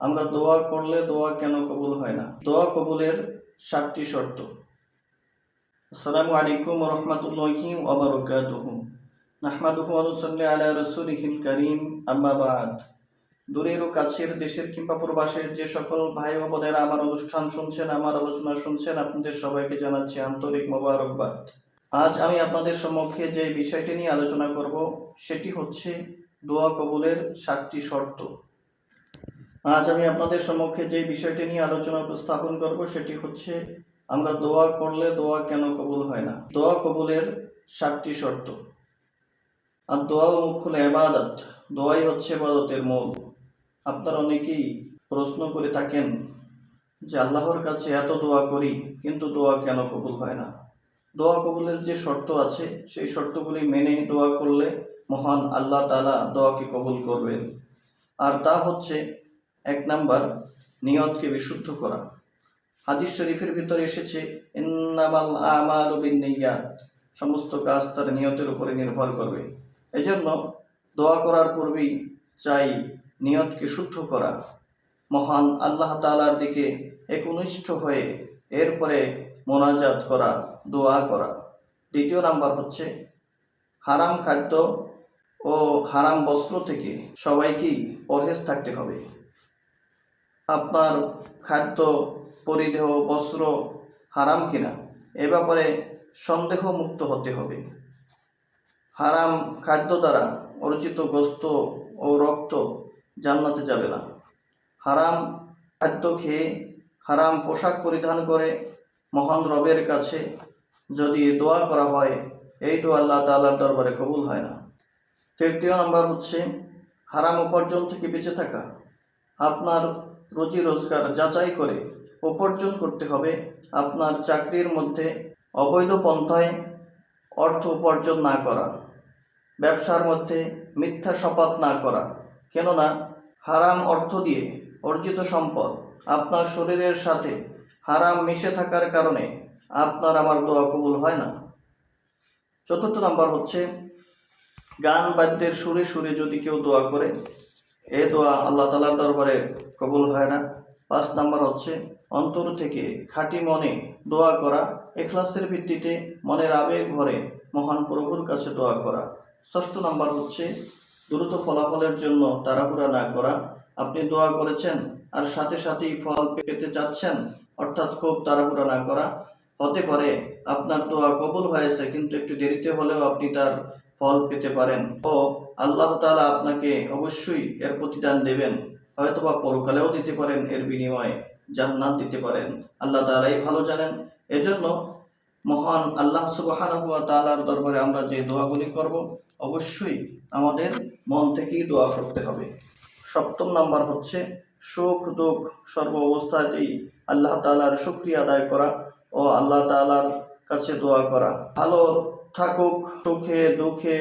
আমরা দোয়া করলে দোয়া কেন কবুল হয় না? দোয়া কবুলের সাতটি শর্ত। আসসালামু আলাইকুম রহমতুল্লাহি ওবরকাতুহু নাহমাদুহু ওয়া নুসাল্লি আলা রাসূলিহিল কারীম। আম্মা বাদ। দূরের ও কাছের দেশের কিংবা প্রবাসের যে সকল ভাই ও বোনেরা আমার অনুষ্ঠান শুনছেন, আমার আলোচনা শুনছেন, আপনাদের সবাইকে জানাচ্ছি আন্তরিক মোবারকবাদ। আজ আমি আপনাদের সম্মুখে যে বিষয়টি নিয়ে আলোচনা করব, সেটি হচ্ছে দোয়া কবুলের সাতটি শর্ত। আজ আমি আপনাদের সম্মুখে যে বিষয়টি নিয়ে আলোচনা উপস্থাপন করব, সেটি হচ্ছে আমরা দোয়া করলে দোয়া কেন কবুল হয় না? দোয়া কবুলের সাতটি শর্ত। আর দোয়া ও মুখ এবাদত দোয়াই হচ্ছে এবাদতের মূল। আপনারা অনেকেই প্রশ্ন করে থাকেন যে আল্লাহর কাছে এত দোয়া করি, কিন্তু দোয়া কেন কবুল হয় না? দোয়া কবুলের যে শর্ত আছে, সেই শর্তগুলি মেনে দোয়া করলে মহান আল্লাহ তালা দোয়াকে কবুল করবেন। আর তা হচ্ছে এক নাম্বার, নিয়তকে বিশুদ্ধ করা। হাদিস শরীফের ভিতরে এসেছে, ইন্নামাল আমালু সমস্ত কাজ তার নিয়তের উপরে নির্ভর করবে। এজন্য দোয়া করার পূর্বেই চাই নিয়তকে শুদ্ধ করা। মহান আল্লাহ তাআলার দিকে একনিষ্ঠ হয়ে এরপরে মোনাজাত করা, দোয়া করা। দ্বিতীয় নাম্বার হচ্ছে, হারাম খাদ্য ও হারাম বস্ত্র থেকে সবাইকেই পরহেজ থাকতে হবে। আপনার খাদ্য, পরিধেয় বস্ত্র হারাম কিনা? এ ব্যাপারে সন্দেহ মুক্ত হতে হবে। হারাম খাদ্য দ্বারা অর্জিত গোস্ত ও রক্ত জান্নাতে যাবে না। হারাম খাদ্য খেয়ে হারাম পোশাক পরিধান করে মহান রবের কাছে যদি দোয়া করা হয়, এই দোয়া আল্লাহ তাআলার দরবারে কবুল হয় না। তৃতীয় নম্বর হচ্ছে, হারাম উপার্জন থেকে বেঁচে থাকা। আপনার রুজি রোজগার যাচাই করে উপার্জন করতে হবে। আপনার চাকরির মধ্যে অবৈধ পন্থায় অর্থ উপার্জন না করা, ব্যবসার মধ্যে মিথ্যা শপথ না করা, কেননা হারাম অর্থ দিয়ে অর্জিত সম্পদ আপনার শরীরের সাথে হারাম মিশে থাকার কারণে আপনার আমার দোয়া কবুল হয় না। চতুর্থ নাম্বার হচ্ছে, গান বাদ্যের সুরে সুরে যদি কেউ দোয়া করে এ দোয়া আল্লাহ তালার দরবারে কবুল হয় না। পাঁচ নাম্বার হচ্ছে, অন্তর থেকে খাঁটি মনে দোয়া করা, এখলাসের ভিত্তিতে মনের আবেগ ভরে মহান প্রভুর কাছে দোয়া করা। ষষ্ঠ নাম্বার হচ্ছে, দ্রুত ফলাফলের জন্য তাড়াহুড়া না করা। আপনি দোয়া করেছেন আর সাথে সাথেই ফল পেতে চাচ্ছেন, অর্থাৎ খুব তাড়াহুড়া না করা। হতে পারে আপনার দোয়া কবুল হয়েছে, কিন্তু একটু দেরিতে হলেও আপনি তার ফল পেতে পারেন। ও, আল্লাহ তাআলা আপনাকে অবশ্যই এর প্রতিদান দেবেন। হয়তোবা পরকালেও দিতে পারেন এর বিনিময়ে, জান্নাত দিতে পারেন। আল্লাহ তাআলাই ভালো জানেন। এজন্য মহান আল্লাহ সুবহানাহু ওয়া তাআলার দরবারে আমরা যে দোয়াগুলি করব, অবশ্যই আমাদের মন থেকেই দোয়া করতে হবে। সপ্তম নাম্বার হচ্ছে সুখ দুঃখ সর্ব অবস্থাতেই আল্লাহ তালার শুকরিয়া আদায় করা ও আল্লাহ তাআলার কাছে দোয়া করা। ভালো থাকুক, সুখে দুঃখে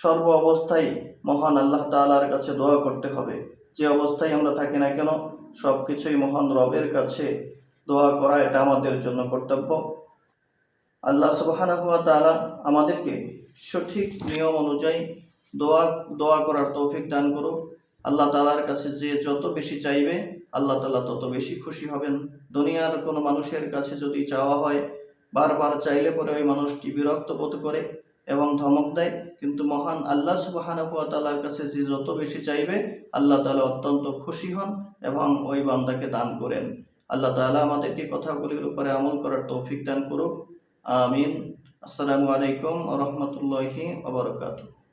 সর্ব অবস্থায় মহান আল্লাহ তালার কাছে দোয়া করতে হবে। যে অবস্থায় আমরা থাকি না কেন সব কিছুই মহান রবের কাছে দোয়া করা এটা আমাদের জন্য কর্তব্য। আল্লাহ সুবহানাহু ওয়া আমাদেরকে সঠিক নিয়ম অনুযায়ী দোয়া দোয়া করার তৌফিক দান করুক। আল্লাহ তালার কাছে যে যত বেশি চাইবে, আল্লাহ তালা তত বেশি খুশি হবেন। দুনিয়ার কোনো মানুষের কাছে যদি চাওয়া হয় বারবার চাইলে পরে ওই মানুষটি বিরক্ত বোধ করে এবং ধমক দেয়। কিন্তু মহান আল্লাহ সুবাহানুয়াতালার কাছে যে যত বেশি চাইবে, আল্লাহ তালা অত্যন্ত খুশি হন এবং ওই বান্দাকে দান করেন। আল্লাহ তালা আমাদেরকে কথাগুলির উপরে আমল করার তৌফিক দান করুক। আমিন। আসসালামু আলাইকুম রহমতুল্লাহি আবরকাতুহ